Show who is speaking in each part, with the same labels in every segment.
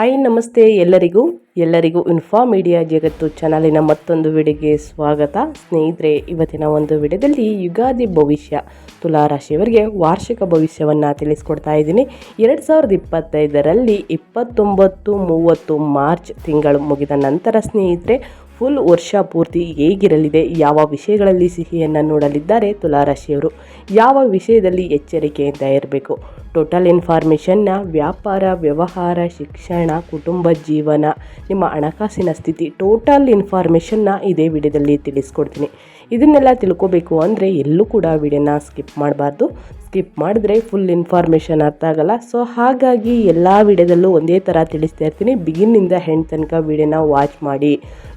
Speaker 1: Hi ನಮಸ್ತೆ ಎಲ್ಲರಿಗೂ. ಎಲ್ಲರಿಗೂ ಇನ್ಫಾ ಮೀಡಿಯಾ ಜಗತ್ತು ಚಾನಲಿನ ಮತ್ತೊಂದು ವಿಡಿಯೋಗೆ ಸ್ವಾಗತ. ಸ್ನೇಹಿತರೆ, ಇವತ್ತಿನ ಒಂದು ವಿಡಿಯೋದಲ್ಲಿ ಯುಗಾದಿ ಭವಿಷ್ಯ ತುಲಾರಾಶಿಯವರಿಗೆ ವಾರ್ಷಿಕ ಭವಿಷ್ಯವನ್ನು ತಿಳಿಸ್ಕೊಡ್ತಾ ಇದ್ದೀನಿ. ಎರಡು ಸಾವಿರದ ಇಪ್ಪತ್ತೈದರಲ್ಲಿ ಇಪ್ಪತ್ತೊಂಬತ್ತು, ಮೂವತ್ತು ಮಾರ್ಚ್ ತಿಂಗಳು ಮುಗಿದ ನಂತರ ಸ್ನೇಹಿತರೆ ಫುಲ್ ವರ್ಷ ಪೂರ್ತಿ ಹೇಗಿರಲಿದೆ, ಯಾವ ವಿಷಯಗಳಲ್ಲಿ ಸಿಹಿಯನ್ನು ನೋಡಲಿದ್ದಾರೆ ತುಲಾರಾಶಿಯವರು, ಯಾವ ವಿಷಯದಲ್ಲಿ ಎಚ್ಚರಿಕೆಯಿಂದ ಇರಬೇಕು. ಟೋಟಲ್ ಇನ್ಫಾರ್ಮೇಷನ್ನ ವ್ಯಾಪಾರ, ವ್ಯವಹಾರ, ಶಿಕ್ಷಣ, ಕುಟುಂಬ ಜೀವನ, ನಿಮ್ಮ ಹಣಕಾಸಿನ ಸ್ಥಿತಿ, ಟೋಟಲ್ ಇನ್ಫಾರ್ಮೇಷನ್ನ ಇದೇ ವಿಡಿಯೋದಲ್ಲಿ ತಿಳಿಸ್ಕೊಡ್ತೀನಿ. ಇದನ್ನೆಲ್ಲ ತಿಳ್ಕೊಬೇಕು ಅಂದರೆ ಎಲ್ಲೂ ಕೂಡ ವಿಡಿಯೋನ ಸ್ಕಿಪ್ ಮಾಡಬಾರ್ದು. ಸ್ಕಿಪ್ ಮಾಡಿದ್ರೆ ಫುಲ್ ಇನ್ಫಾರ್ಮೇಷನ್ ಅರ್ಥ ಆಗಲ್ಲ. ಸೊ ಹಾಗಾಗಿ ಎಲ್ಲ ವಿಡಿಯೋದಲ್ಲೂ ಒಂದೇ ಥರ ತಿಳಿಸ್ತಾ ಇರ್ತೀನಿ. ಬಿಗಿನ್ನಿಂದ ಹೆಣ್ಣು ತನಕ ವಿಡಿಯೋನ ವಾಚ್ ಮಾಡಿ.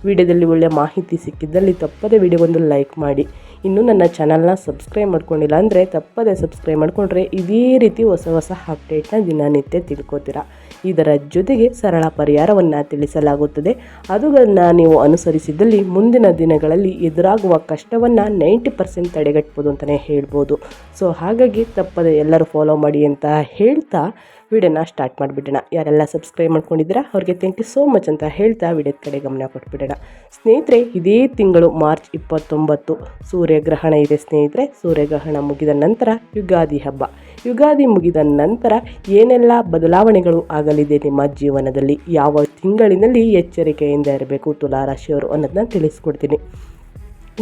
Speaker 1: ವಿಡಿಯೋದಲ್ಲಿ ಒಳ್ಳೆ ಮಾಹಿತಿ ಸಿಕ್ಕಿದ್ದಲ್ಲಿ ತಪ್ಪದೇ ವಿಡಿಯೋಗೊಂದು ಲೈಕ್ ಮಾಡಿ. ಇನ್ನೂ ನನ್ನ ಚಾನಲ್ನ ಸಬ್ಸ್ಕ್ರೈಬ್ ಮಾಡ್ಕೊಂಡಿಲ್ಲ ಅಂದರೆ ತಪ್ಪದೇ ಸಬ್ಸ್ಕ್ರೈಬ್ ಮಾಡಿಕೊಂಡ್ರೆ ಇದೇ ರೀತಿ ಹೊಸ ಹೊಸ ಅಪ್ಡೇಟ್ನ ದಿನನಿತ್ಯ ತಿಳ್ಕೊತೀರಾ. ಇದರ ಜೊತೆಗೆ ಸರಳ ಪರಿಹಾರವನ್ನು ತಿಳಿಸಲಾಗುತ್ತದೆ. ಅದುಗಳನ್ನು ನೀವು ಅನುಸರಿಸಿದಲ್ಲಿ ಮುಂದಿನ ದಿನಗಳಲ್ಲಿ ಎದುರಾಗುವ ಕಷ್ಟವನ್ನು ನೈಂಟಿ ಪರ್ಸೆಂಟ್ ತಡೆಗಟ್ಬೋದು ಅಂತಲೇ ಹೇಳ್ಬೋದು. ಸೊ ಹಾಗಾಗಿ ತಪ್ಪದೆ ಎಲ್ಲರೂ ಫಾಲೋ ಮಾಡಿ ಅಂತ ಹೇಳ್ತಾ ವಿಡಿಯೋನ ಸ್ಟಾರ್ಟ್ ಮಾಡಿಬಿಡೋಣ. ಯಾರೆಲ್ಲ ಸಬ್ಸ್ಕ್ರೈಬ್ ಮಾಡ್ಕೊಂಡಿದ್ದೀರಾ, ಅವ್ರಿಗೆ ಥ್ಯಾಂಕ್ ಯು ಸೋ ಮಚ್ ಅಂತ ಹೇಳ್ತಾ ವಿಡಿಯೋದ ಕಡೆ ಗಮನ ಕೊಟ್ಬಿಡೋಣ. ಸ್ನೇಹಿತರೆ, ಇದೇ ತಿಂಗಳು ಮಾರ್ಚ್ ಇಪ್ಪತ್ತೊಂಬತ್ತು. ಸೂರ್ಯಗ್ರಹಣ ಇದೆ ಸ್ನೇಹಿತರೆ. ಸೂರ್ಯಗ್ರಹಣ ಮುಗಿದ ನಂತರ ಯುಗಾದಿ ಹಬ್ಬ. ಯುಗಾದಿ ಮುಗಿದ ನಂತರ ಏನೆಲ್ಲ ಬದಲಾವಣೆಗಳು ಆಗಲಿದೆ ನಿಮ್ಮ ಜೀವನದಲ್ಲಿ? ಯಾವ ತಿಂಗಳಿನಲ್ಲಿ ಎಚ್ಚರಿಕೆಯಿಂದ ಇರಬೇಕು ತುಲಾರಾಶಿಯವರು ಅನ್ನೋದನ್ನ ತಿಳಿಸ್ಕೊಡ್ತೀನಿ.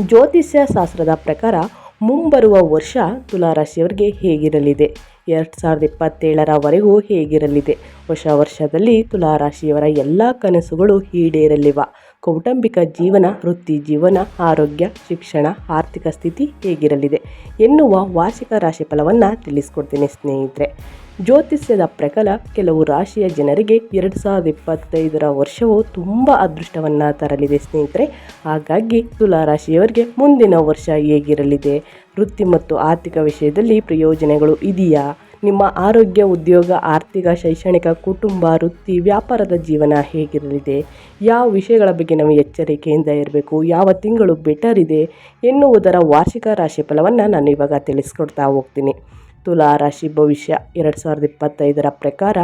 Speaker 1: ಜ್ಯೋತಿಷ್ಯ ಶಾಸ್ತ್ರದ ಪ್ರಕಾರ ಮುಂಬರುವ ವರ್ಷ ತುಲಾರಾಶಿಯವರಿಗೆ ಹೇಗಿರಲಿದೆ? ಎರಡು ಸಾವಿರದ ಇಪ್ಪತ್ತೇಳರವರೆಗೂ ಹೇಗಿರಲಿದೆ? ಹೊಸ ವರ್ಷದಲ್ಲಿ ತುಲಾರಾಶಿಯವರ ಎಲ್ಲ ಕನಸುಗಳು ಈಡೇರಲಿವ. ಕೌಟುಂಬಿಕ ಜೀವನ, ವೃತ್ತಿ ಜೀವನ, ಆರೋಗ್ಯ, ಶಿಕ್ಷಣ, ಆರ್ಥಿಕ ಸ್ಥಿತಿ ಹೇಗಿರಲಿದೆ? ಎನ್ನುವ ವಾರ್ಷಿಕ ರಾಶಿ ಫಲವನ್ನು ತಿಳಿಸ್ಕೊಡ್ತೀನಿ ಸ್ನೇಹಿತರೆ. ಜ್ಯೋತಿಷ್ಯದ ಪ್ರಕಾರ ಕೆಲವು ರಾಶಿಯ ಜನರಿಗೆ ಎರಡು ಸಾವಿರದ ಇಪ್ಪತ್ತೈದರ ವರ್ಷವು ತುಂಬ ಅದೃಷ್ಟವನ್ನು ತರಲಿದೆ ಸ್ನೇಹಿತರೆ. ಹಾಗಾಗಿ ತುಲಾರಾಶಿಯವರಿಗೆ ಮುಂದಿನ ವರ್ಷ ಹೇಗಿರಲಿದೆ? ವೃತ್ತಿ ಮತ್ತು ಆರ್ಥಿಕ ವಿಷಯದಲ್ಲಿ ಪ್ರಯೋಜನಗಳು ಇದೆಯಾ? ನಿಮ್ಮ ಆರೋಗ್ಯ, ಉದ್ಯೋಗ, ಆರ್ಥಿಕ, ಶೈಕ್ಷಣಿಕ, ಕುಟುಂಬ, ವೃತ್ತಿ, ವ್ಯಾಪಾರದ ಜೀವನ ಹೇಗಿರಲಿದೆ? ಯಾವ ವಿಷಯಗಳ ಬಗ್ಗೆ ನಾವು ಎಚ್ಚರಿಕೆಯಿಂದ ಇರಬೇಕು? ಯಾವ ತಿಂಗಳು ಬೆಟರ್ ಇದೆ ಎನ್ನುವುದರ ವಾರ್ಷಿಕ ರಾಶಿ ಫಲವನ್ನು ನಾನು ಇವಾಗ ತಿಳಿಸ್ಕೊಡ್ತಾ ಹೋಗ್ತೀನಿ. ತುಲಾ ರಾಶಿ ಭವಿಷ್ಯ ಎರಡು ಸಾವಿರದ ಇಪ್ಪತ್ತೈದರ ಪ್ರಕಾರ,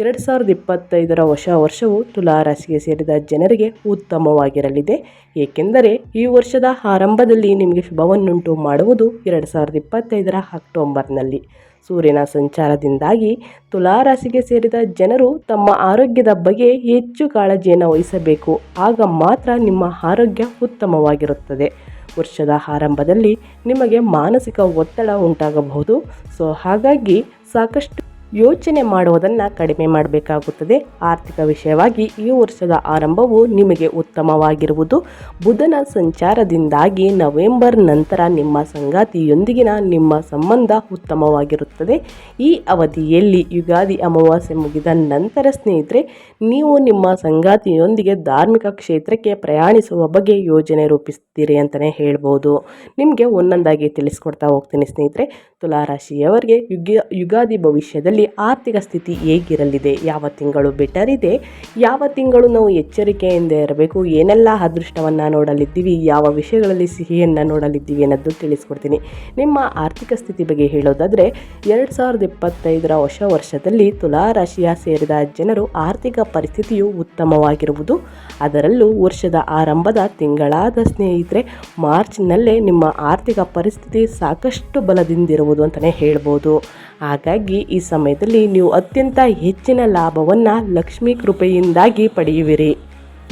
Speaker 1: ಎರಡು ಸಾವಿರದ ಇಪ್ಪತ್ತೈದರ ಹೊಸ ವರ್ಷವು ತುಲಾ ರಾಶಿಗೆ ಸೇರಿದ ಜನರಿಗೆ ಉತ್ತಮವಾಗಿರಲಿದೆ. ಏಕೆಂದರೆ, ಈ ವರ್ಷದ ಆರಂಭದಲ್ಲಿ ನಿಮಗೆ ಶುಭವನ್ನುಂಟು ಮಾಡುವುದು ಎರಡು ಸಾವಿರದ ಇಪ್ಪತ್ತೈದರ ಅಕ್ಟೋಬರ್ನಲ್ಲಿ. ಸೂರ್ಯನ ಸಂಚಾರದಿಂದಾಗಿ ತುಲಾ ರಾಶಿಗೆ ಸೇರಿದ ಜನರು ತಮ್ಮ ಆರೋಗ್ಯದ ಬಗ್ಗೆ ಹೆಚ್ಚು ಕಾಳಜಿಯನ್ನು ವಹಿಸಬೇಕು. ಆಗ ಮಾತ್ರ ನಿಮ್ಮ ಆರೋಗ್ಯ ಉತ್ತಮವಾಗಿರುತ್ತದೆ. ವರ್ಷದ ಆರಂಭದಲ್ಲಿ ನಿಮಗೆ ಮಾನಸಿಕ ಒತ್ತಡ ಉಂಟಾಗಬಹುದು. ಸೊ, ಹಾಗಾಗಿ ಸಾಕಷ್ಟು ಯೋಚನೆ ಮಾಡುವುದನ್ನು ಕಡಿಮೆ ಮಾಡಬೇಕಾಗುತ್ತದೆ. ಆರ್ಥಿಕ ವಿಷಯವಾಗಿ ಈ ವರ್ಷದ ಆರಂಭವು ನಿಮಗೆ ಉತ್ತಮವಾಗಿರುವುದು. ಬುಧನ ಸಂಚಾರದಿಂದಾಗಿ ನವೆಂಬರ್ ನಂತರ ನಿಮ್ಮ ಸಂಗಾತಿಯೊಂದಿಗಿನ ನಿಮ್ಮ ಸಂಬಂಧ ಉತ್ತಮವಾಗಿರುತ್ತದೆ. ಈ ಅವಧಿಯಲ್ಲಿ ಯುಗಾದಿ ಅಮಾವಾಸ್ಯೆ ಮುಗಿದ ನಂತರ ಸ್ನೇಹಿತರೆ, ನೀವು ನಿಮ್ಮ ಸಂಗಾತಿಯೊಂದಿಗೆ ಧಾರ್ಮಿಕ ಕ್ಷೇತ್ರಕ್ಕೆ ಪ್ರಯಾಣಿಸುವ ಬಗ್ಗೆ ಯೋಜನೆ ರೂಪಿಸ್ತೀರಿ ಅಂತಲೇ ಹೇಳ್ಬೋದು. ನಿಮಗೆ ಒಂದೊಂದಾಗಿ ತಿಳಿಸ್ಕೊಡ್ತಾ ಹೋಗ್ತೀನಿ ಸ್ನೇಹಿತರೆ. ತುಲಾರಾಶಿಯವರಿಗೆ ಯುಗ ಯುಗಾದಿ ಭವಿಷ್ಯದಲ್ಲಿ ಆರ್ಥಿಕ ಸ್ಥಿತಿ ಹೇಗಿರಲಿದೆ? ಯಾವ ತಿಂಗಳು ಬೆಟರ್ ಇದೆ? ಯಾವ ತಿಂಗಳು ನಾವು ಎಚ್ಚರಿಕೆಯಿಂದ ಇರಬೇಕು? ಏನೆಲ್ಲ ಅದೃಷ್ಟವನ್ನು ನೋಡಲಿದ್ದೀವಿ? ಯಾವ ವಿಷಯಗಳಲ್ಲಿ ಸಿಹಿಯನ್ನು ನೋಡಲಿದ್ದೀವಿ ಅನ್ನೋದು ತಿಳಿಸ್ಕೊಡ್ತೀನಿ. ನಿಮ್ಮ ಆರ್ಥಿಕ ಸ್ಥಿತಿ ಬಗ್ಗೆ ಹೇಳೋದಾದರೆ, ಎರಡು ಸಾವಿರದ ಇಪ್ಪತ್ತೈದರ ಹೊಸ ವರ್ಷದಲ್ಲಿ ತುಲಾ ರಾಶಿಯ ಸೇರಿದ ಜನರು ಆರ್ಥಿಕ ಪರಿಸ್ಥಿತಿಯು ಉತ್ತಮವಾಗಿರುವುದು, ಅದರಲ್ಲೂ ವರ್ಷದ ಆರಂಭದ ತಿಂಗಳಾದ ಸ್ನೇಹಿತರೆ, ಮಾರ್ಚ್ನಲ್ಲೇ ನಿಮ್ಮ ಆರ್ಥಿಕ ಪರಿಸ್ಥಿತಿ ಸಾಕಷ್ಟು ಬಲದಿಂದಿರುವುದು ಅಂತಲೇ ಹೇಳ್ಬೋದು. ಹಾಗಾಗಿ ಈ ಸಮಯದಲ್ಲಿ ನೀವು ಅತ್ಯಂತ ಹೆಚ್ಚಿನ ಲಾಭವನ್ನು ಲಕ್ಷ್ಮೀ ಕೃಪೆಯಿಂದಾಗಿ ಪಡೆಯುವಿರಿ.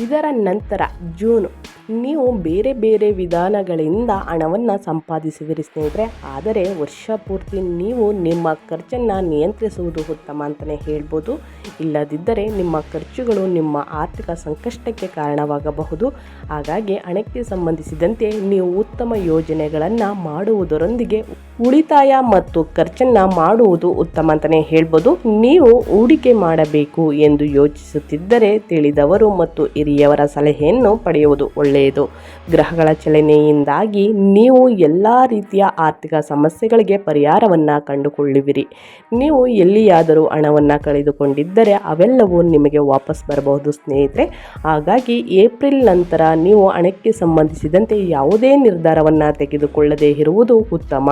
Speaker 1: ಇದರ ನಂತರ ಜೂನ್ ನೀವು ಬೇರೆ ಬೇರೆ ವಿಧಾನಗಳಿಂದ ಹಣವನ್ನು ಸಂಪಾದಿಸುವಿರಿ ಸ್ನೇಹಿತರೆ. ಆದರೆ ವರ್ಷ ಪೂರ್ತಿ ನೀವು ನಿಮ್ಮ ಖರ್ಚನ್ನು ನಿಯಂತ್ರಿಸುವುದು ಉತ್ತಮ ಅಂತಲೇ ಹೇಳ್ಬೋದು. ಇಲ್ಲದಿದ್ದರೆ ನಿಮ್ಮ ಖರ್ಚುಗಳು ನಿಮ್ಮ ಆರ್ಥಿಕ ಸಂಕಷ್ಟಕ್ಕೆ ಕಾರಣವಾಗಬಹುದು. ಹಾಗಾಗಿ ಹಣಕ್ಕೆ ಸಂಬಂಧಿಸಿದಂತೆ ನೀವು ಉತ್ತಮ ಯೋಜನೆಗಳನ್ನು ಮಾಡುವುದರೊಂದಿಗೆ ಉಳಿತಾಯ ಮತ್ತು ಖರ್ಚನ್ನು ಮಾಡುವುದು ಉತ್ತಮ ಅಂತಲೇ ಹೇಳ್ಬೋದು. ನೀವು ಹೂಡಿಕೆ ಮಾಡಬೇಕು ಎಂದು ಯೋಚಿಸುತ್ತಿದ್ದರೆ ತಿಳಿದವರು ಮತ್ತು ಹಿರಿಯವರ ಸಲಹೆಯನ್ನು ಪಡೆಯುವುದು ಒಳ್ಳೆಯದು. ಒಳ್ಳೆಯದು. ಗ್ರಹಗಳ ಚಲನೆಯಿಂದಾಗಿ ನೀವು ಎಲ್ಲ ರೀತಿಯ ಆರ್ಥಿಕ ಸಮಸ್ಯೆಗಳಿಗೆ ಪರಿಹಾರವನ್ನು ಕಂಡುಕೊಳ್ಳುವಿರಿ. ನೀವು ಎಲ್ಲಿಯಾದರೂ ಹಣವನ್ನು ಕಳೆದುಕೊಂಡಿದ್ದರೆ ಅವೆಲ್ಲವೂ ನಿಮಗೆ ವಾಪಸ್ ಬರಬಹುದು ಸ್ನೇಹಿತರೆ. ಹಾಗಾಗಿ ಏಪ್ರಿಲ್ ನಂತರ ನೀವು ಹಣಕ್ಕೆ ಸಂಬಂಧಿಸಿದಂತೆ ಯಾವುದೇ ನಿರ್ಧಾರವನ್ನು ತೆಗೆದುಕೊಳ್ಳದೇ ಇರುವುದು ಉತ್ತಮ.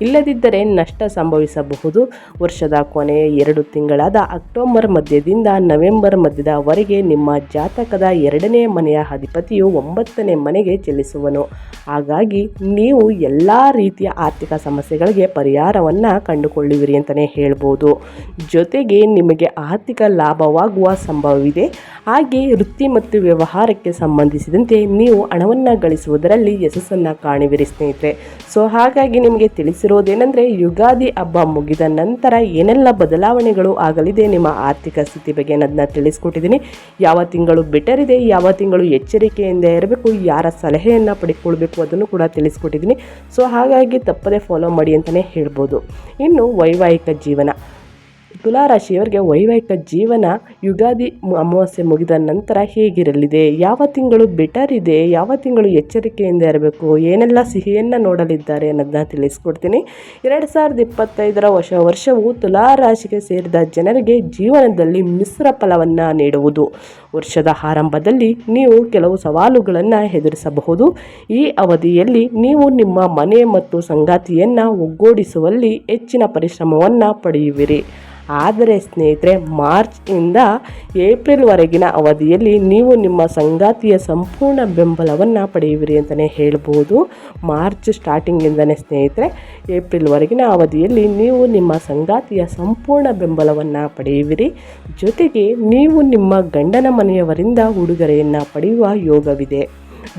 Speaker 1: ಇಲ್ಲದಿದ್ದರೆ ನಷ್ಟ ಸಂಭವಿಸಬಹುದು. ವರ್ಷದ ಕೊನೆಯ ಎರಡು ತಿಂಗಳಾದ ಅಕ್ಟೋಬರ್ ಮಧ್ಯದಿಂದ ನವೆಂಬರ್ ಮಧ್ಯದವರೆಗೆ ನಿಮ್ಮ ಜಾತಕದ ಎರಡನೇ ಮನೆಯ ಅಧಿಪತಿಯು ಒಂಬತ್ತನೇ ಮನೆಗೆ ಚಲಿಸುವನು ಹಾಗಾಗಿ ನೀವು ಎಲ್ಲ ರೀತಿಯ ಆರ್ಥಿಕ ಸಮಸ್ಯೆಗಳಿಗೆ ಪರಿಹಾರವನ್ನು ಕಂಡುಕೊಳ್ಳುವಿರಿ ಅಂತಲೇ ಹೇಳ್ಬೋದು. ಜೊತೆಗೆ ನಿಮಗೆ ಆರ್ಥಿಕ ಲಾಭವಾಗುವ ಸಂಭವವಿದೆ. ಹಾಗೆ ವೃತ್ತಿ ಮತ್ತು ವ್ಯವಹಾರಕ್ಕೆ ಸಂಬಂಧಿಸಿದಂತೆ ನೀವು ಹಣವನ್ನು ಗಳಿಸುವುದರಲ್ಲಿ ಯಶಸ್ಸನ್ನು ಕಾಣುವಿರಿ ಸ್ನೇಹಿತರೆ. ಸೊ ಹಾಗಾಗಿ ನಿಮಗೆ ತಿಳಿಸಿರೋದೇನೆಂದರೆ ಯುಗಾದಿ ಹಬ್ಬ ಮುಗಿದ ನಂತರ ಏನೆಲ್ಲ ಬದಲಾವಣೆಗಳು ಆಗಲಿದೆ ನಿಮ್ಮ ಆರ್ಥಿಕ ಸ್ಥಿತಿ ಬಗ್ಗೆ ಅನ್ನೋದನ್ನ ತಿಳಿಸ್ಕೊಟ್ಟಿದ್ದೀನಿ. ಯಾವ ತಿಂಗಳು ಬೆಟರ್ ಇದೆ, ಯಾವ ತಿಂಗಳು ಎಚ್ಚರಿಕೆಯಿಂದ ಇರಬೇಕು ಯಾರ ಸಲಹೆಯನ್ನು ಪಡೆದುಕೊಳ್ಬೇಕು ಅದನ್ನು ಕೂಡ ತಿಳಿಸ್ಕೊಟ್ಟಿದ್ದೀನಿ. ಸೊ ಹಾಗಾಗಿ ತಪ್ಪದೇ ಫಾಲೋ ಮಾಡಿ ಅಂತಲೇ ಹೇಳ್ಬೋದು. ಇನ್ನು ವೈವಾಹಿಕ ಜೀವನ. ತುಲಾರಾಶಿಯವರಿಗೆ ವೈವಾಹಿಕ ಜೀವನ ಯುಗಾದಿ ಅಮಾವಾಸ್ಯೆ ಮುಗಿದ ನಂತರ ಹೇಗಿರಲಿದೆ? ಯಾವ ತಿಂಗಳು ಬೆಟರ್ ಇದೆ? ಯಾವ ತಿಂಗಳು ಎಚ್ಚರಿಕೆಯಿಂದ ಇರಬೇಕು? ಏನೆಲ್ಲ ಸಿಹಿಯನ್ನು ನೋಡಲಿದ್ದಾರೆ ಅನ್ನೋದನ್ನ ತಿಳಿಸ್ಕೊಡ್ತೀನಿ. ಎರಡು ಸಾವಿರದ ಇಪ್ಪತ್ತೈದರ ವರ್ಷ, ವರ್ಷವು ತುಲಾರಾಶಿಗೆ ಸೇರಿದ ಜನರಿಗೆ ಜೀವನದಲ್ಲಿ ಮಿಶ್ರ ಫಲವನ್ನು ನೀಡುವುದು. ವರ್ಷದ ಆರಂಭದಲ್ಲಿ ನೀವು ಕೆಲವು ಸವಾಲುಗಳನ್ನು ಎದುರಿಸಬಹುದು. ಈ ಅವಧಿಯಲ್ಲಿ ನೀವು ನಿಮ್ಮ ಮನೆ ಮತ್ತು ಸಂಗಾತಿಯನ್ನು ಒಗ್ಗೂಡಿಸುವಲ್ಲಿ ಹೆಚ್ಚಿನ ಪರಿಶ್ರಮವನ್ನು ಪಡೆಯುವಿರಿ. ಆದರೆ ಸ್ನೇಹಿತರೆ ಮಾರ್ಚ್ ಇಂದ ಏಪ್ರಿಲ್ವರೆಗಿನ ಅವಧಿಯಲ್ಲಿ ನೀವು ನಿಮ್ಮ ಸಂಗಾತಿಯ ಸಂಪೂರ್ಣ ಬೆಂಬಲವನ್ನು ಪಡೆಯುವಿರಿ ಅಂತಲೇ ಹೇಳ್ಬೋದು. ಮಾರ್ಚ್ ಸ್ಟಾರ್ಟಿಂಗಿಂದನೇ ಸ್ನೇಹಿತರೆ, ಏಪ್ರಿಲ್ವರೆಗಿನ ಅವಧಿಯಲ್ಲಿ ನೀವು ನಿಮ್ಮ ಸಂಗಾತಿಯ ಸಂಪೂರ್ಣ ಬೆಂಬಲವನ್ನು ಪಡೆಯುವಿರಿ. ಜೊತೆಗೆ ನೀವು ನಿಮ್ಮ ಗಂಡನ ಮನೆಯವರಿಂದ ಉಡುಗೊರೆಯನ್ನು ಪಡೆಯುವ ಯೋಗವಿದೆ.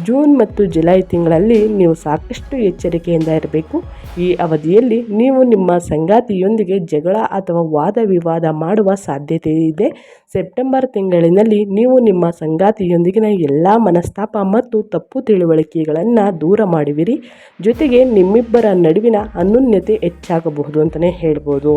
Speaker 1: ಜೂನ್ ಮತ್ತು ಜುಲೈ ತಿಂಗಳಲ್ಲಿ ನೀವು ಸಾಕಷ್ಟು ಎಚ್ಚರಿಕೆಯಿಂದ ಇರಬೇಕು. ಈ ಅವಧಿಯಲ್ಲಿ ನೀವು ನಿಮ್ಮ ಸಂಗಾತಿಯೊಂದಿಗೆ ಜಗಳ ಅಥವಾ ವಾದ ವಿವಾದ ಮಾಡುವ ಸಾಧ್ಯತೆ ಇದೆ. ಸೆಪ್ಟೆಂಬರ್ ತಿಂಗಳಿನಲ್ಲಿ ನೀವು ನಿಮ್ಮ ಸಂಗಾತಿಯೊಂದಿಗಿನ ಎಲ್ಲ ಮನಸ್ತಾಪ ಮತ್ತು ತಪ್ಪು ತಿಳುವಳಿಕೆಗಳನ್ನು ದೂರ ಮಾಡುವಿರಿ. ಜೊತೆಗೆ ನಿಮ್ಮಿಬ್ಬರ ನಡುವಿನ ಅನ್ಯೂನ್ಯತೆ ಹೆಚ್ಚಾಗಬಹುದು ಅಂತಲೇ ಹೇಳ್ಬೋದು.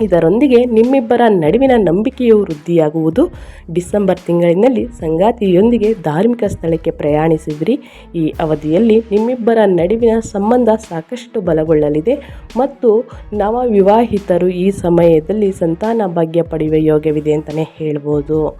Speaker 1: ಇದರೊಂದಿಗೆ ನಿಮ್ಮಿಬ್ಬರ ನಡುವಿನ ನಂಬಿಕೆಯು ವೃದ್ಧಿಯಾಗುವುದು. ಡಿಸೆಂಬರ್ ತಿಂಗಳಿನಲ್ಲಿ ಸಂಗಾತಿಯೊಂದಿಗೆ ಧಾರ್ಮಿಕ ಸ್ಥಳಕ್ಕೆ ಪ್ರಯಾಣಿಸಿದ್ರಿ. ಈ ಅವಧಿಯಲ್ಲಿ ನಿಮ್ಮಿಬ್ಬರ ನಡುವಿನ ಸಂಬಂಧ ಸಾಕಷ್ಟು ಬಲಗೊಳ್ಳಲಿದೆ. ಮತ್ತು ನವ ವಿವಾಹಿತರು ಈ ಸಮಯದಲ್ಲಿ ಸಂತಾನ ಭಾಗ್ಯ ಪಡೆಯುವ ಯೋಗವಿದೆ ಅಂತಲೇ ಹೇಳ್ಬೋದು.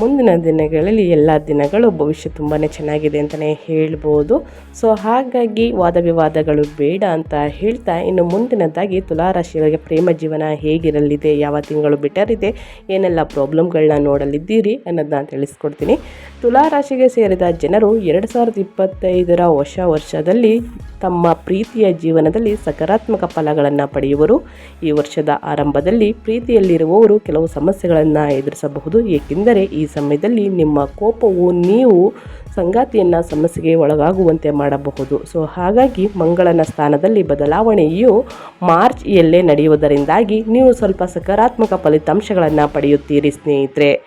Speaker 1: ಮುಂದಿನ ದಿನಗಳಲ್ಲಿ ಎಲ್ಲ ದಿನಗಳು ಭವಿಷ್ಯ ತುಂಬಾ ಚೆನ್ನಾಗಿದೆ ಅಂತಲೇ ಹೇಳ್ಬೋದು. ಸೊ ಹಾಗಾಗಿ ವಾದ ವಿವಾದಗಳು ಬೇಡ ಅಂತ ಹೇಳ್ತಾ ಇನ್ನು ಮುಂದಿನದಾಗಿ ತುಲಾರಾಶಿಯವರಿಗೆ ಪ್ರೇಮ ಜೀವನ ಹೇಗಿರಲಿದೆ, ಯಾವ ತಿಂಗಳು ಬೆಟರ್ ಇದೆ, ಏನೆಲ್ಲ ಪ್ರಾಬ್ಲಮ್ಗಳನ್ನ ನೋಡಲಿದ್ದೀರಿ ಅನ್ನೋದನ್ನ ತಿಳಿಸ್ಕೊಡ್ತೀನಿ. ತುಲಾರಾಶಿಗೆ ಸೇರಿದ ಜನರು ಎರಡು ಸಾವಿರದ ಇಪ್ಪತ್ತೈದರ ಹೊಸ ವರ್ಷದಲ್ಲಿ ತಮ್ಮ ಪ್ರೀತಿಯ ಜೀವನದಲ್ಲಿ ಸಕಾರಾತ್ಮಕ ಫಲಗಳನ್ನು ಪಡೆಯುವರು. ಈ ವರ್ಷದ ಆರಂಭದಲ್ಲಿ ಪ್ರೀತಿಯಲ್ಲಿರುವವರು ಕೆಲವು ಸಮಸ್ಯೆಗಳನ್ನು ಎದುರಿಸಬಹುದು. ಏಕೆಂದರೆ ಈ ಸಮಯದಲ್ಲಿ ನಿಮ್ಮ ಕೋಪವು ನೀವು ಸಂಗಾತಿಯನ್ನು ಸಮಸ್ಯೆಗೆ ಒಳಗಾಗುವಂತೆ ಮಾಡಬಹುದು. ಸೊ, ಹಾಗಾಗಿ ಮಂಗಳನ ಸ್ಥಾನದಲ್ಲಿ ಬದಲಾವಣೆಯು ಮಾರ್ಚ್ ಎಲ್ಲೇ ನಡೆಯುವುದರಿಂದಾಗಿ ನೀವು ಸ್ವಲ್ಪ ಸಕಾರಾತ್ಮಕ ಫಲಿತಾಂಶಗಳನ್ನು ಪಡೆಯುತ್ತೀರಿ ಸ್ನೇಹಿತರೆ.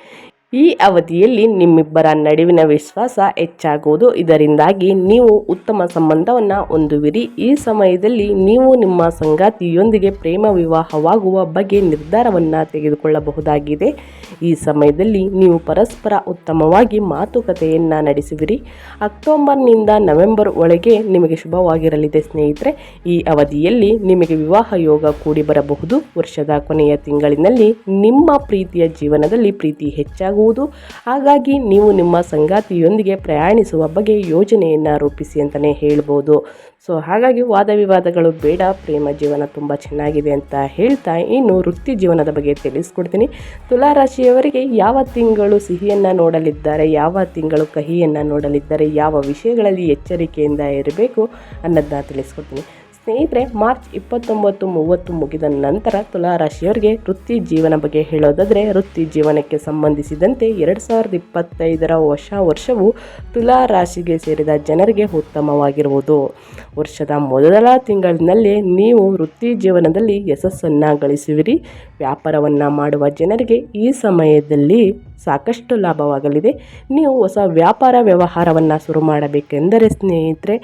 Speaker 1: ಈ ಅವಧಿಯಲ್ಲಿ ನಿಮ್ಮಿಬ್ಬರ ನಡುವಿನ ವಿಶ್ವಾಸ ಹೆಚ್ಚಾಗುವುದು. ಇದರಿಂದಾಗಿ ನೀವು ಉತ್ತಮ ಸಂಬಂಧವನ್ನು ಹೊಂದುವಿರಿ. ಈ ಸಮಯದಲ್ಲಿ ನೀವು ನಿಮ್ಮ ಸಂಗಾತಿಯೊಂದಿಗೆ ಪ್ರೇಮ ವಿವಾಹವಾಗುವ ಬಗ್ಗೆ ನಿರ್ಧಾರವನ್ನು ತೆಗೆದುಕೊಳ್ಳಬಹುದಾಗಿದೆ. ಈ ಸಮಯದಲ್ಲಿ ನೀವು ಪರಸ್ಪರ ಉತ್ತಮವಾಗಿ ಮಾತುಕತೆಯನ್ನು ನಡೆಸುವಿರಿ. ಅಕ್ಟೋಬರ್ನಿಂದ ನವೆಂಬರ್ ಒಳಗೆ ನಿಮಗೆ ಶುಭವಾಗಿರಲಿದೆ ಸ್ನೇಹಿತರೆ. ಈ ಅವಧಿಯಲ್ಲಿ ನಿಮಗೆ ವಿವಾಹ ಯೋಗ ಕೂಡಿ ಬರಬಹುದು. ವರ್ಷದ ಕೊನೆಯ ತಿಂಗಳಿನಲ್ಲಿ ನಿಮ್ಮ ಪ್ರೀತಿಯ ಜೀವನದಲ್ಲಿ ಪ್ರೀತಿ ಹೆಚ್ಚಾಗುವುದು ಹಾಗಾಗಿ ನೀವು ನಿಮ್ಮ ಸಂಗಾತಿಯೊಂದಿಗೆ ಪ್ರಯಾಣಿಸುವ ಬಗ್ಗೆ ಯೋಜನೆಯನ್ನು ರೂಪಿಸಿ ಅಂತಲೇ ಹೇಳ್ಬೋದು. ಸೊ, ಹಾಗಾಗಿ ವಾದ ವಿವಾದಗಳು ಬೇಡ. ಪ್ರೇಮ ಜೀವನ ತುಂಬ ಚೆನ್ನಾಗಿದೆ ಅಂತ ಹೇಳ್ತಾ ಇನ್ನು ವೃತ್ತಿ ಜೀವನದ ಬಗ್ಗೆ ತಿಳಿಸ್ಕೊಡ್ತೀನಿ. ತುಲಾರಾಶಿಯವರಿಗೆ ಯಾವ ತಿಂಗಳು ಸಿಹಿಯನ್ನು ನೋಡಲಿದ್ದಾರೆ, ಯಾವ ತಿಂಗಳು ಕಹಿಯನ್ನು ನೋಡಲಿದ್ದಾರೆ, ಯಾವ ವಿಷಯಗಳಲ್ಲಿ ಎಚ್ಚರಿಕೆಯಿಂದ ಇರಬೇಕು ಅನ್ನೋದನ್ನ ತಿಳಿಸ್ಕೊಡ್ತೀನಿ. ಸ್ನೇಹಿತರೆ, ಮಾರ್ಚ್ ಇಪ್ಪತ್ತೊಂಬತ್ತು ಮೂವತ್ತು ಮುಗಿದ ನಂತರ ತುಲಾರಾಶಿಯವರಿಗೆ ವೃತ್ತಿ ಜೀವನ ಬಗ್ಗೆ ಹೇಳೋದಾದರೆ, ವೃತ್ತಿ ಜೀವನಕ್ಕೆ ಸಂಬಂಧಿಸಿದಂತೆ ಎರಡು ಸಾವಿರದ ಇಪ್ಪತ್ತೈದರ ಹೊಸ ವರ್ಷವು ತುಲಾರಾಶಿಗೆ ಸೇರಿದ ಜನರಿಗೆ ಉತ್ತಮವಾಗಿರುವುದು. ವರ್ಷದ ಮೊದಲ ತಿಂಗಳಿನಲ್ಲೇ ನೀವು ವೃತ್ತಿ ಜೀವನದಲ್ಲಿ ಯಶಸ್ಸನ್ನು ಗಳಿಸುವಿರಿ. ವ್ಯಾಪಾರವನ್ನು ಮಾಡುವ ಜನರಿಗೆ ಈ ಸಮಯದಲ್ಲಿ ಸಾಕಷ್ಟು ಲಾಭವಾಗಲಿದೆ. ನೀವು ಹೊಸ ವ್ಯಾಪಾರ ವ್ಯವಹಾರವನ್ನು ಶುರು ಮಾಡಬೇಕೆಂದರೆ ಸ್ನೇಹಿತರೆ,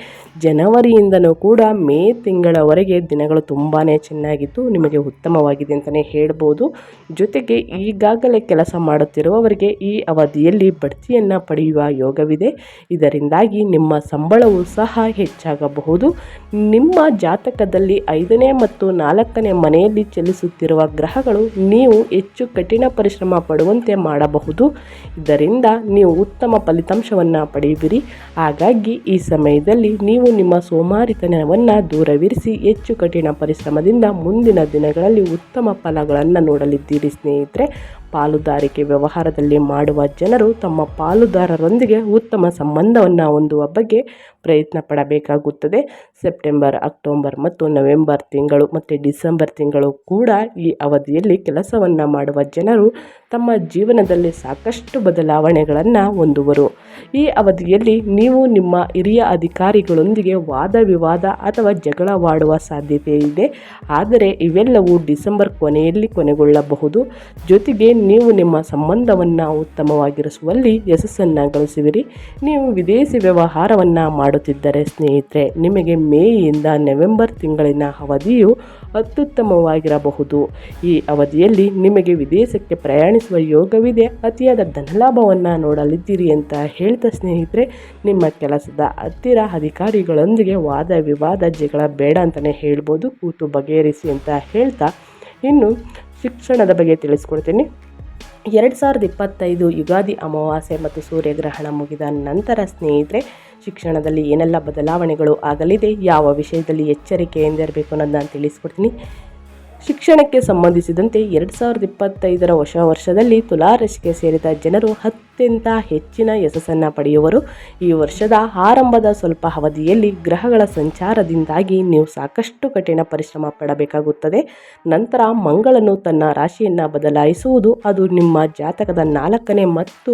Speaker 1: ಜನವರಿಯಿಂದನೂ ಕೂಡ ಮೇ ತಿಂಗಳವರೆಗೆ ದಿನಗಳು ತುಂಬಾ ಚೆನ್ನಾಗಿದ್ದು ನಿಮಗೆ ಉತ್ತಮವಾಗಿದೆ ಅಂತಲೇ ಹೇಳ್ಬೋದು. ಜೊತೆಗೆ ಈಗಾಗಲೇ ಕೆಲಸ ಮಾಡುತ್ತಿರುವವರಿಗೆ ಈ ಅವಧಿಯಲ್ಲಿ ಬಡ್ತಿಯನ್ನು ಪಡೆಯುವ ಯೋಗವಿದೆ. ಇದರಿಂದಾಗಿ ನಿಮ್ಮ ಸಂಬಳವೂ ಸಹ ಹೆಚ್ಚಾಗಬಹುದು. ನಿಮ್ಮ ಜಾತಕದಲ್ಲಿ ಐದನೇ ಮತ್ತು ನಾಲ್ಕನೇ ಮನೆಯಲ್ಲಿ ಚಲಿಸುತ್ತಿರುವ ಗ್ರಹಗಳು ನೀವು ಹೆಚ್ಚು ಕಠಿಣ ಪರಿಶ್ರಮ ಪಡುವಂತೆ ಮಾಡಬಹುದು. ಇದರಿಂದ ನೀವು ಉತ್ತಮ ಫಲಿತಾಂಶವನ್ನು ಪಡೆಯುವಿರಿ. ಹಾಗಾಗಿ ಈ ಸಮಯದಲ್ಲಿ ನೀವು ನಿಮ್ಮ ಸೋಮಾರಿತನವನ್ನು ದೂರವಿರಿಸಿ ಹೆಚ್ಚು ಕಠಿಣ ಪರಿಶ್ರಮದಿಂದ ಮುಂದಿನ ದಿನಗಳಲ್ಲಿ ಉತ್ತಮ ಫಲಗಳನ್ನು ನೋಡಲಿದ್ದೀರಿ ಸ್ನೇಹಿತರೆ. ಪಾಲುದಾರಿಕೆ ವ್ಯವಹಾರದಲ್ಲಿ ಮಾಡುವ ಜನರು ತಮ್ಮ ಪಾಲುದಾರರೊಂದಿಗೆ ಉತ್ತಮ ಸಂಬಂಧವನ್ನು ಹೊಂದುವ ಬಗ್ಗೆ ಪ್ರಯತ್ನ ಪಡಬೇಕಾಗುತ್ತದೆ. ಸೆಪ್ಟೆಂಬರ್, ಅಕ್ಟೋಬರ್ ಮತ್ತು ನವೆಂಬರ್ ತಿಂಗಳು ಮತ್ತು ಡಿಸೆಂಬರ್ ತಿಂಗಳು ಕೂಡ ಈ ಅವಧಿಯಲ್ಲಿ ಕೆಲಸವನ್ನು ಮಾಡುವ ಜನರು ತಮ್ಮ ಜೀವನದಲ್ಲಿ ಸಾಕಷ್ಟು ಬದಲಾವಣೆಗಳನ್ನು ಹೊಂದುವರು. ಈ ಅವಧಿಯಲ್ಲಿ ನೀವು ನಿಮ್ಮ ಹಿರಿಯ ಅಧಿಕಾರಿಗಳೊಂದಿಗೆ ವಾದ ವಿವಾದ ಅಥವಾ ಜಗಳವಾಡುವ ಸಾಧ್ಯತೆ ಇದೆ. ಆದರೆ ಇವೆಲ್ಲವೂ ಡಿಸೆಂಬರ್ ಕೊನೆಯಲ್ಲಿ ಕೊನೆಗೊಳ್ಳಬಹುದು. ಜೊತೆಗೆ ನೀವು ನಿಮ್ಮ ಸಂಬಂಧವನ್ನು ಉತ್ತಮವಾಗಿರಿಸುವಲ್ಲಿ ಯಶಸ್ಸನ್ನು ಗಳಿಸುವಿರಿ. ನೀವು ವಿದೇಶಿ ವ್ಯವಹಾರವನ್ನು ಮಾಡುತ್ತಿದ್ದರೆ ಸ್ನೇಹಿತರೆ, ನಿಮಗೆ ಮೇಯಿಂದ ನವೆಂಬರ್ ತಿಂಗಳಿನ ಅವಧಿಯು ಅತ್ಯುತ್ತಮವಾಗಿರಬಹುದು. ಈ ಅವಧಿಯಲ್ಲಿ ನಿಮಗೆ ವಿದೇಶಕ್ಕೆ ಪ್ರಯಾಣಿಸುವ ಯೋಗವಿದೆ. ಅತಿಯಾದ ಧನಲಾಭವನ್ನು ನೋಡಲಿದ್ದೀರಿ ಅಂತ ಹೇಳ್ತಾ ಸ್ನೇಹಿತರೆ, ನಿಮ್ಮ ಕೆಲಸದ ಹತ್ತಿರ ಅಧಿಕಾರಿಗಳೊಂದಿಗೆ ವಾದ ವಿವಾದ ಜಗಳ ಬೇಡ ಅಂತಲೇ ಹೇಳ್ಬೋದು. ಕೂತು ಬಗೆಹರಿಸಿ ಅಂತ ಹೇಳ್ತಾ ಇನ್ನು ಶಿಕ್ಷಣದ ಬಗ್ಗೆ ತಿಳಿಸ್ಕೊಡ್ತೀನಿ. ಎರಡು ಸಾವಿರದ ಇಪ್ಪತ್ತೈದು ಯುಗಾದಿ ಅಮಾವಾಸ್ಯೆ ಮತ್ತು ಸೂರ್ಯಗ್ರಹಣ ಮುಗಿದ ನಂತರ ಸ್ನೇಹಿತರೆ, ಶಿಕ್ಷಣದಲ್ಲಿ ಏನೆಲ್ಲ ಬದಲಾವಣೆಗಳು ಆಗಲಿದೆ, ಯಾವ ವಿಷಯದಲ್ಲಿ ಎಚ್ಚರಿಕೆಯಿಂದಿರಬೇಕು ಅನ್ನೋದನ್ನ ನಾನು ತಿಳಿಸ್ಕೊಡ್ತೀನಿ. ಶಿಕ್ಷಣಕ್ಕೆ ಸಂಬಂಧಿಸಿದಂತೆ ಎರಡು ಸಾವಿರದ ಇಪ್ಪತ್ತೈದರ ಹೊಸ ವರ್ಷದಲ್ಲಿ ತುಲಾರಾಶಿಗೆ ಸೇರಿದ ಜನರು ಅತ್ಯಂತ ಹೆಚ್ಚಿನ ಯಶಸ್ಸನ್ನು ಪಡೆಯುವರು. ಈ ವರ್ಷದ ಆರಂಭದ ಸ್ವಲ್ಪ ಅವಧಿಯಲ್ಲಿ ಗ್ರಹಗಳ ಸಂಚಾರದಿಂದಾಗಿ ನೀವು ಸಾಕಷ್ಟು ಕಠಿಣ ಪರಿಶ್ರಮ ಪಡಬೇಕಾಗುತ್ತದೆ. ನಂತರ ಮಂಗಳನು ತನ್ನ ರಾಶಿಯನ್ನು ಬದಲಾಯಿಸುವುದು, ಅದು ನಿಮ್ಮ ಜಾತಕದ ನಾಲ್ಕನೇ ಮತ್ತು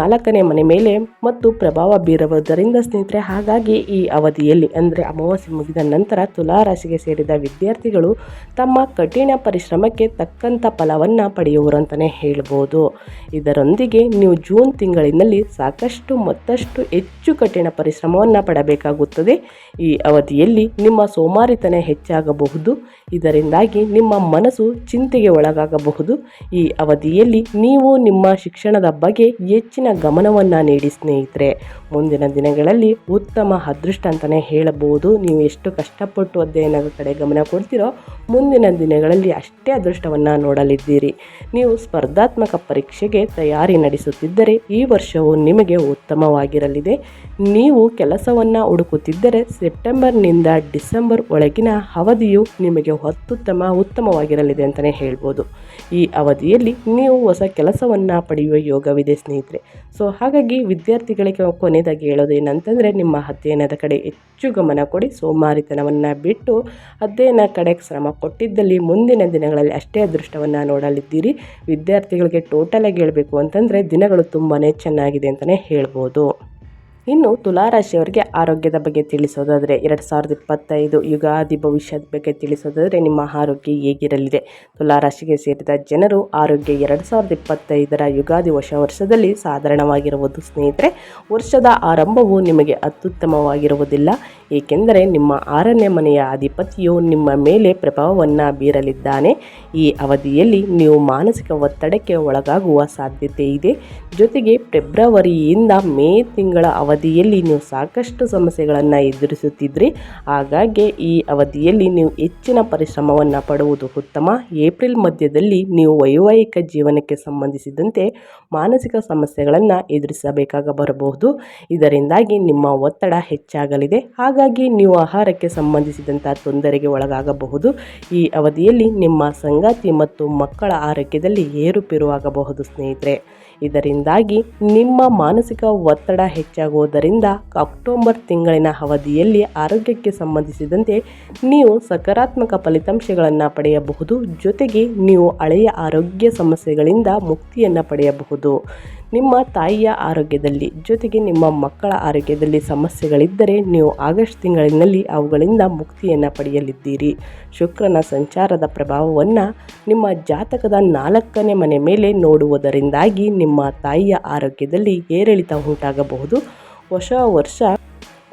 Speaker 1: ನಾಲ್ಕನೇ ಮನೆ ಮೇಲೆ ಮತ್ತು ಪ್ರಭಾವ ಬೀರುವುದರಿಂದ ಸ್ನೇಹಿತರೆ, ಹಾಗಾಗಿ ಈ ಅವಧಿಯಲ್ಲಿ ಅಂದರೆ ಅಮಾವಾಸ್ಯೆ ಮುಗಿದ ನಂತರ ತುಲಾರಾಶಿಗೆ ಸೇರಿದ ವಿದ್ಯಾರ್ಥಿಗಳು ತಮ್ಮ ಕಠಿಣ ಪರಿಶ್ರಮಕ್ಕೆ ತಕ್ಕಂಥ ಫಲವನ್ನು ಪಡೆಯುವರು ಅಂತಲೇ ಹೇಳ್ಬೋದು. ಇದರೊಂದಿಗೆ ನೀವು ಜೂನ್ ತಿಂಗಳಿನಲ್ಲಿ ಸಾಕಷ್ಟು ಮತ್ತಷ್ಟು ಹೆಚ್ಚು ಕಠಿಣ ಪರಿಶ್ರಮವನ್ನು ಪಡಬೇಕಾಗುತ್ತದೆ. ಈ ಅವಧಿಯಲ್ಲಿ ನಿಮ್ಮ ಸೋಮಾರಿತನ ಹೆಚ್ಚಾಗಬಹುದು. ಇದರಿಂದಾಗಿ ನಿಮ್ಮ ಮನಸ್ಸು ಚಿಂತೆಗೆ ಒಳಗಾಗಬಹುದು. ಈ ಅವಧಿಯಲ್ಲಿ ನೀವು ನಿಮ್ಮ ಶಿಕ್ಷಣದ ಬಗ್ಗೆ ಹೆಚ್ಚಿನ ಗಮನವನ್ನು ನೀಡಿ ಸ್ನೇಹಿತರೆ. ಮುಂದಿನ ದಿನಗಳಲ್ಲಿ ಉತ್ತಮ ಅದೃಷ್ಟ ಅಂತಲೇ ಹೇಳಬಹುದು. ನೀವು ಎಷ್ಟು ಕಷ್ಟಪಟ್ಟು ಅಧ್ಯಯನದ ಕಡೆ ಗಮನ ಕೊಡ್ತೀರೋ ಮುಂದಿನ ದಿನಗಳಲ್ಲಿ ಅಷ್ಟೇ ಅದೃಷ್ಟವನ್ನು ನೋಡಲಿದ್ದೀರಿ. ನೀವು ಸ್ಪರ್ಧಾತ್ಮಕ ಪರೀಕ್ಷೆಗೆ ತಯಾರಿ ನಡೆಸುತ್ತಿದ್ದರೆ ಈ ವರ್ಷವು ನಿಮಗೆ ಉತ್ತಮವಾಗಿರಲಿದೆ. ನೀವು ಕೆಲಸವನ್ನು ಹುಡುಕುತ್ತಿದ್ದರೆ ಸೆಪ್ಟೆಂಬರ್ನಿಂದ ಡಿಸೆಂಬರ್ ಒಳಗಿನ ಅವಧಿಯು ನಿಮಗೆ ಅತ್ಯುತ್ತಮ, ಉತ್ತಮವಾಗಿರಲಿದೆ ಅಂತಲೇ ಹೇಳ್ಬೋದು. ಈ ಅವಧಿಯಲ್ಲಿ ನೀವು ಹೊಸ ಕೆಲಸವನ್ನು ಪಡೆಯುವ ಯೋಗವಿದೆ ಸ್ನೇಹಿತರೆ. ಸೊ ಹಾಗಾಗಿ ವಿದ್ಯಾರ್ಥಿಗಳಿಗೆ ಕೊನೆಯದಾಗಿ ಹೇಳೋದೇನಂತಂದರೆ, ನಿಮ್ಮ ಅಧ್ಯಯನದ ಕಡೆ ಹೆಚ್ಚು ಗಮನ ಕೊಡಿ. ಸೋಮಾರಿತನವನ್ನು ಬಿಟ್ಟು ಅಧ್ಯಯನ ಕಡೆಗೆ ಶ್ರಮ ಕೊಟ್ಟಿದ್ದಲ್ಲಿ ಮುಂದಿನ ದಿನಗಳಲ್ಲಿ ಅಷ್ಟೇ ಅದೃಷ್ಟವನ್ನು ನೋಡಲಿದ್ದೀರಿ. ವಿದ್ಯಾರ್ಥಿಗಳಿಗೆ ಟೋಟಲಾಗಿ ಹೇಳಬೇಕು ಅಂತಂದರೆ, ದಿನಗಳು ತುಂಬಾ ಚೆನ್ನಾಗಿದೆ ಅಂತಲೇ ಹೇಳ್ಬೋದು. ಇನ್ನು ತುಲಾರಾಶಿಯವರಿಗೆ ಆರೋಗ್ಯದ ಬಗ್ಗೆ ತಿಳಿಸೋದಾದರೆ ಎರಡು ಸಾವಿರದ ಇಪ್ಪತ್ತೈದು ಯುಗಾದಿ ಭವಿಷ್ಯದ ಬಗ್ಗೆ ತಿಳಿಸೋದಾದರೆ ನಿಮ್ಮ ಆರೋಗ್ಯ ಹೇಗಿರಲಿದೆ? ತುಲಾರಾಶಿಗೆ ಸೇರಿದ ಜನರು ಆರೋಗ್ಯ ಎರಡು ಸಾವಿರದ ಇಪ್ಪತ್ತೈದರ ಯುಗಾದಿ ಹೊಸ ವರ್ಷದಲ್ಲಿ ಸಾಧಾರಣವಾಗಿರುವುದು ಸ್ನೇಹಿತರೆ, ವರ್ಷದ ಆರಂಭವು ನಿಮಗೆ ಅತ್ಯುತ್ತಮವಾಗಿರುವುದಿಲ್ಲ. ಏಕೆಂದರೆ ನಿಮ್ಮ ಆರನೇ ಮನೆಯ ಅಧಿಪತಿಯು ನಿಮ್ಮ ಮೇಲೆ ಪ್ರಭಾವವನ್ನು ಬೀರಲಿದ್ದಾನೆ. ಈ ಅವಧಿಯಲ್ಲಿ ನೀವು ಮಾನಸಿಕ ಒತ್ತಡಕ್ಕೆ ಒಳಗಾಗುವ ಸಾಧ್ಯತೆ ಇದೆ. ಜೊತೆಗೆ ಫೆಬ್ರವರಿಯಿಂದ ಮೇ ತಿಂಗಳ ಅವಧಿಯಲ್ಲಿ ನೀವು ಸಾಕಷ್ಟು ಸಮಸ್ಯೆಗಳನ್ನು ಎದುರಿಸುತ್ತಿದ್ರಿ. ಹಾಗಾಗಿ ಈ ಅವಧಿಯಲ್ಲಿ ನೀವು ಹೆಚ್ಚಿನ ಪರಿಶ್ರಮವನ್ನು ಪಡುವುದು ಉತ್ತಮ. ಏಪ್ರಿಲ್ ಮಧ್ಯದಲ್ಲಿ ನೀವು ವೈವಾಹಿಕ ಜೀವನಕ್ಕೆ ಸಂಬಂಧಿಸಿದಂತೆ ಮಾನಸಿಕ ಸಮಸ್ಯೆಗಳನ್ನು ಎದುರಿಸಬೇಕಾಗ ಬರಬಹುದು. ಇದರಿಂದಾಗಿ ನಿಮ್ಮ ಒತ್ತಡ ಹೆಚ್ಚಾಗಲಿದೆ. ಹಾಗಾಗಿ ನೀವು ಆಹಾರಕ್ಕೆ ಸಂಬಂಧಿಸಿದಂಥ ತೊಂದರೆಗೆ ಒಳಗಾಗಬಹುದು. ಈ ಅವಧಿಯಲ್ಲಿ ನಿಮ್ಮ ಸಂಗಾತಿ ಮತ್ತು ಮಕ್ಕಳ ಆರೋಗ್ಯದಲ್ಲಿ ಏರುಪೇರು ಆಗಬಹುದು ಸ್ನೇಹಿತರೆ. ಇದರಿಂದಾಗಿ ನಿಮ್ಮ ಮಾನಸಿಕ ಒತ್ತಡ ಹೆಚ್ಚಾಗುವುದರಿಂದ ಅಕ್ಟೋಬರ್ ತಿಂಗಳಿನ ಅವಧಿಯಲ್ಲಿ ಆರೋಗ್ಯಕ್ಕೆ ಸಂಬಂಧಿಸಿದಂತೆ ನೀವು ಸಕಾರಾತ್ಮಕ ಫಲಿತಾಂಶಗಳನ್ನು ಪಡೆಯಬಹುದು. ಜೊತೆಗೆ ನೀವು ಹಳೆಯ ಆರೋಗ್ಯ ಸಮಸ್ಯೆಗಳಿಂದ ಮುಕ್ತಿಯನ್ನು ಪಡೆಯಬಹುದು. ನಿಮ್ಮ ತಾಯಿಯ ಆರೋಗ್ಯದಲ್ಲಿ ಜೊತೆಗೆ ನಿಮ್ಮ ಮಕ್ಕಳ ಆರೋಗ್ಯದಲ್ಲಿ ಸಮಸ್ಯೆಗಳಿದ್ದರೆ ನೀವು ಆಗಸ್ಟ್ ತಿಂಗಳಿನಲ್ಲಿ ಅವುಗಳಿಂದ ಮುಕ್ತಿಯನ್ನು ಪಡೆಯಲಿದ್ದೀರಿ. ಶುಕ್ರನ ಸಂಚಾರದ ಪ್ರಭಾವವನ್ನು ನಿಮ್ಮ ಜಾತಕದ ನಾಲ್ಕನೇ ಮನೆ ಮೇಲೆ ನೋಡುವುದರಿಂದಾಗಿ ನಿಮ್ಮ ತಾಯಿಯ ಆರೋಗ್ಯದಲ್ಲಿ ಏರಿಳಿತ ಉಂಟಾಗಬಹುದು. ಹೊಸ ವರ್ಷ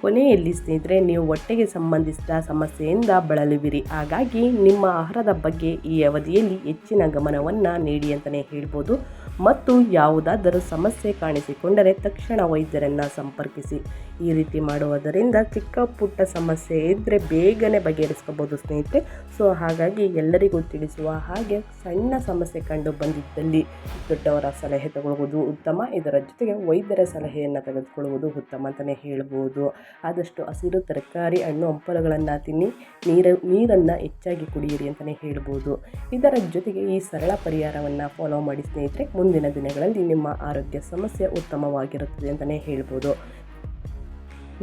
Speaker 1: ಕೊನೆಯಲ್ಲಿ ಸ್ನೇಹಿತರೆ, ನೀವು ಹೊಟ್ಟೆಗೆ ಸಂಬಂಧಿಸಿದ ಸಮಸ್ಯೆಯಿಂದ ಬಳಲುವಿರಿ. ಹಾಗಾಗಿ ನಿಮ್ಮ ಆಹಾರದ ಬಗ್ಗೆ ಈ ಅವಧಿಯಲ್ಲಿ ಹೆಚ್ಚಿನ ಗಮನವನ್ನು ನೀಡಿ ಅಂತಲೇ ಹೇಳ್ಬೋದು. ಮತ್ತು ಯಾವುದಾದರೂ ಸಮಸ್ಯೆ ಕಾಣಿಸಿಕೊಂಡರೆ ತಕ್ಷಣ ವೈದ್ಯರನ್ನು ಸಂಪರ್ಕಿಸಿ. ಈ ರೀತಿ ಮಾಡುವುದರಿಂದ ಚಿಕ್ಕ ಪುಟ್ಟ ಸಮಸ್ಯೆ ಇದ್ದರೆ ಬೇಗನೆ ಬಗೆಹರಿಸ್ಕೋಬೋದು ಸ್ನೇಹಿತರೆ. ಸೊ, ಹಾಗಾಗಿ ಎಲ್ಲರಿಗೂ ತಿಳಿಸುವ ಹಾಗೆ ಸಣ್ಣ ಸಮಸ್ಯೆ ಕಂಡು ಬಂದಿದ್ದಲ್ಲಿ ದೊಡ್ಡವರ ಸಲಹೆ ತಗೊಳ್ಳುವುದು ಉತ್ತಮ. ಇದರ ಜೊತೆಗೆ ವೈದ್ಯರ ಸಲಹೆಯನ್ನು ತೆಗೆದುಕೊಳ್ಳುವುದು ಉತ್ತಮ ಅಂತಲೇ ಹೇಳ್ಬೋದು. ಆದಷ್ಟು ಹಸಿರು ತರಕಾರಿ ಹಣ್ಣು ಹಂಪಲುಗಳನ್ನು ತಿನ್ನಿ, ನೀರು, ನೀರನ್ನು ಹೆಚ್ಚಾಗಿ ಕುಡಿಯಿರಿ ಅಂತಲೇ ಹೇಳ್ಬೋದು. ಇದರ ಜೊತೆಗೆ ಈ ಸರಳ ಪರಿಹಾರವನ್ನು ಫಾಲೋ ಮಾಡಿ ಸ್ನೇಹಿತರೆ, ಮುಂದಿನ ದಿನಗಳಲ್ಲಿ ನಿಮ್ಮ ಆರೋಗ್ಯ ಸಮಸ್ಯೆ ಉತ್ತಮವಾಗಿರುತ್ತದೆ ಅಂತಲೇ ಹೇಳ್ಬೋದು.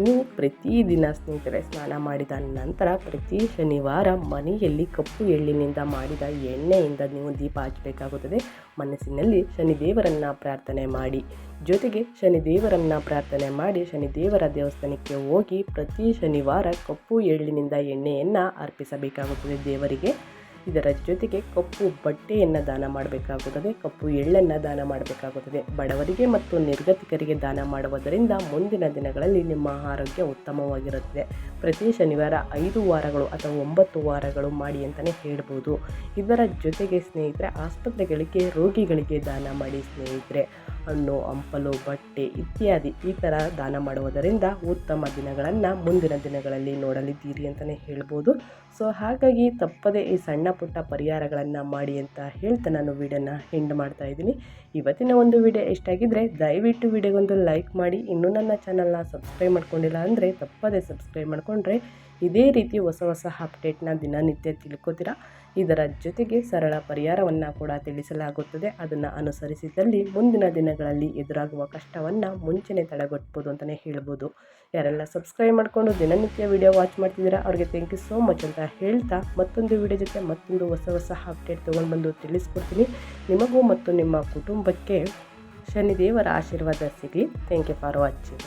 Speaker 1: ನೀವು ಪ್ರತಿದಿನ ಸ್ನೇಹಿತರೆ ಸ್ನಾನ ಮಾಡಿದ ನಂತರ ಪ್ರತಿ ಶನಿವಾರ ಮನೆಯಲ್ಲಿ ಕಪ್ಪು ಎಳ್ಳಿನಿಂದ ಮಾಡಿದ ಎಣ್ಣೆಯಿಂದ ನೀವು ದೀಪ ಹಚ್ಚಬೇಕಾಗುತ್ತದೆ. ಮನಸ್ಸಿನಲ್ಲಿ ಶನಿದೇವರನ್ನು ಪ್ರಾರ್ಥನೆ ಮಾಡಿ. ಜೊತೆಗೆ ಶನಿದೇವರನ್ನು ಪ್ರಾರ್ಥನೆ ಮಾಡಿ ಶನಿದೇವರ ದೇವಸ್ಥಾನಕ್ಕೆ ಹೋಗಿ ಪ್ರತಿ ಶನಿವಾರ ಕಪ್ಪು ಎಳ್ಳಿನಿಂದ ಎಣ್ಣೆಯನ್ನು ಅರ್ಪಿಸಬೇಕಾಗುತ್ತದೆ ದೇವರಿಗೆ. ಇದರ ಜೊತೆಗೆ ಕಪ್ಪು ಬಟ್ಟೆಯನ್ನು ದಾನ ಮಾಡಬೇಕಾಗುತ್ತದೆ, ಕಪ್ಪು ಎಳ್ಳನ್ನು ದಾನ ಮಾಡಬೇಕಾಗುತ್ತದೆ. ಬಡವರಿಗೆ ಮತ್ತು ನಿರ್ಗತಿಕರಿಗೆ ದಾನ ಮಾಡುವುದರಿಂದ ಮುಂದಿನ ದಿನಗಳಲ್ಲಿ ನಿಮ್ಮ ಆರೋಗ್ಯ ಉತ್ತಮವಾಗಿರುತ್ತದೆ. ಪ್ರತಿ ಶನಿವಾರ ಐದು ವಾರಗಳು ಅಥವಾ ಒಂಬತ್ತು ವಾರಗಳು ಮಾಡಿ ಅಂತಲೇ ಹೇಳ್ಬೋದು. ಇದರ ಜೊತೆಗೆ ಸ್ನೇಹಿತರೆ, ಆಸ್ಪತ್ರೆಗಳಿಗೆ ರೋಗಿಗಳಿಗೆ ದಾನ ಮಾಡಿ ಸ್ನೇಹಿತರೆ. ಹಣ್ಣು, ಹಂಪಲು, ಬಟ್ಟೆ ಇತ್ಯಾದಿ ಈ ಥರ ದಾನ ಮಾಡುವುದರಿಂದ ಉತ್ತಮ ದಿನಗಳನ್ನು ಮುಂದಿನ ದಿನಗಳಲ್ಲಿ ನೋಡಲಿದ್ದೀರಿ ಅಂತಲೇ ಹೇಳ್ಬೋದು. ಸೊ, ಹಾಗಾಗಿ ತಪ್ಪದೇ ಈ ಸಣ್ಣ ಪುಟ್ಟ ಪರಿಹಾರಗಳನ್ನು ಮಾಡಿ ಅಂತ ಹೇಳ್ತಾ ನಾನು ವಿಡಿಯೋನ ಎಂಡ್ ಮಾಡ್ತಾ ಇದ್ದೀನಿ. ಇವತ್ತಿನ ಒಂದು ವಿಡಿಯೋ ಇಷ್ಟಾಗಿದ್ದರೆ ದಯವಿಟ್ಟು ವಿಡಿಯೋಗೊಂದು ಲೈಕ್ ಮಾಡಿ. ಇನ್ನೂ ನನ್ನ ಚಾನಲ್ನ ಸಬ್ಸ್ಕ್ರೈಬ್ ಮಾಡ್ಕೊಂಡಿಲ್ಲ ಅಂದರೆ ತಪ್ಪದೇ ಸಬ್ಸ್ಕ್ರೈಬ್ ಮಾಡಿಕೊಂಡ್ರೆ ಇದೇ ರೀತಿ ಹೊಸ ಹೊಸ ಅಪ್ಡೇಟ್ನ ದಿನನಿತ್ಯ ತಿಳ್ಕೊತೀರಾ? ಇದರ ಜೊತೆಗೆ ಸರಳ ಪರಿಹಾರವನ್ನು ಕೂಡ ತಿಳಿಸಲಾಗುತ್ತದೆ. ಅದನ್ನು ಅನುಸರಿಸಿದಲ್ಲಿ ಮುಂದಿನ ದಿನಗಳಲ್ಲಿ ಎದುರಾಗುವ ಕಷ್ಟವನ್ನು ಮುಂಚೆನೇ ತಡೆಗಟ್ಬೋದು ಅಂತಲೇ ಹೇಳ್ಬೋದು. ಯಾರೆಲ್ಲ ಸಬ್ಸ್ಕ್ರೈಬ್ ಮಾಡಿಕೊಂಡು ದಿನನಿತ್ಯ ವಿಡಿಯೋ ವಾಚ್ ಮಾಡ್ತಿದ್ದೀರಾ, ಅವ್ರಿಗೆ ಥ್ಯಾಂಕ್ ಯು ಸೋ ಮಚ್ ಅಂತ ಹೇಳ್ತಾ ಮತ್ತೊಂದು ವಿಡಿಯೋ ಜೊತೆ ಮತ್ತೊಂದು ಹೊಸ ಹೊಸ ಅಪ್ಡೇಟ್ ತೊಗೊಂಡು ಬಂದು ತಿಳಿಸ್ಕೊಡ್ತೀನಿ. ನಿಮಗೂ ಮತ್ತು ನಿಮ್ಮ ಕುಟುಂಬಕ್ಕೆ ಶನಿದೇವರ ಆಶೀರ್ವಾದ ಸಿಗಲಿ. Thank you for watching